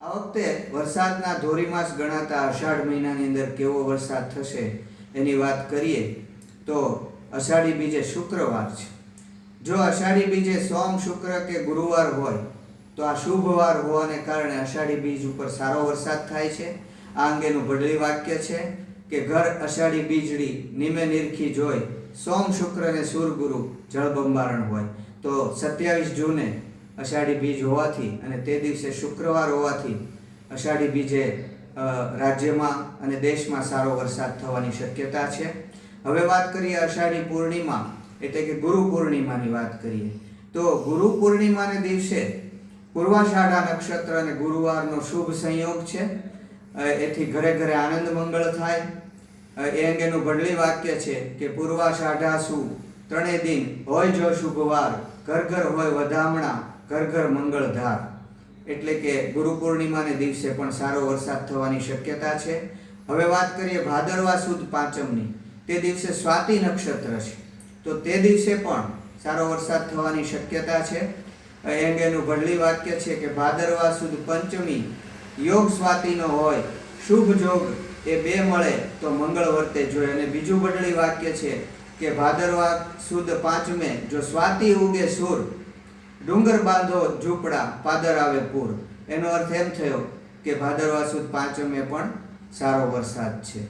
આ વખતે વરસાદના ધોરીમાસ ગણાતા અષાઢ મહિનાની અંદર કેવો વરસાદ થશે એની વાત કરીએ તો અષાઢી બીજે શુક્રવાર છે. જો અષાઢી બીજે સોમ, શુક્ર કે ગુરુવાર હોય, તો આ શુભવાર હોવાને કારણે અષાઢી બીજ ઉપર સારો વરસાદ થાય છે. આ અંગેનું ભડલી વાક્ય છે કે ઘર અષાઢી બીજડી નિમે નિરખી જોઈ સોમ, શુક્ર અને સૂર ગુરુ જળબંબારણ હોય. તો સત્યાવીસ જૂને અષાઢી બીજ હોવાથી અને તે દિવસે શુક્રવાર હોવાથી અષાઢી બીજે રાજ્યમાં અને દેશમાં સારો વરસાદ થવાની શક્યતા છે. હવે વાત કરીએ અષાઢી પૂર્ણિમા, એટલે કે ગુરુ પૂર્ણિમાની વાત કરીએ. તો ગુરુ પૂર્ણિમાને દિવસે પૂર્વાષાઢા નક્ષત્ર અને ગુરુવારનો શુભ સંયોગ છે. એથી ઘરે ઘરે આનંદ મંગળ થાય. એ અંગેનું ભડલી વાક્ય છે કે પૂર્વાષાઢા સુ ત્રણે દિન હોય જો શુભવાર ઘર ઘર હોય વધામણા ઘર ઘર મંગળધાર. એટલે કે ગુરુ પૂર્ણિમાને દિવસે પણ સારો વરસાદ થવાની શક્યતા છે. હવે વાત કરીએ ભાદરવા સુદ પાંચમની. તે દિવસે સ્વાતિ નક્ષત્ર છે. તો તે દિવસે પણ સારો વરસાદ થવાની શક્યતા છે. એ અંગેનું ભડલી વાક્ય છે કે ભાદરવા સુદ પંચમી, યોગ સ્વાતિનો હોય, શુભ જોગ એ બે મળે તો મંગળ વર્તે જોઈએ અને બીજું ભડલી વાક્ય છે કે ભાદરવા સુદ પાંચમે જો સ્વાતિ ઉગે સુર, ડુંગર બાંધો ઝૂંપડા, પાદર આવે પૂર. એનો અર્થ એમ થયો કે ભાદરવા સુદ પાંચમે પણ સારો વરસાદ છે.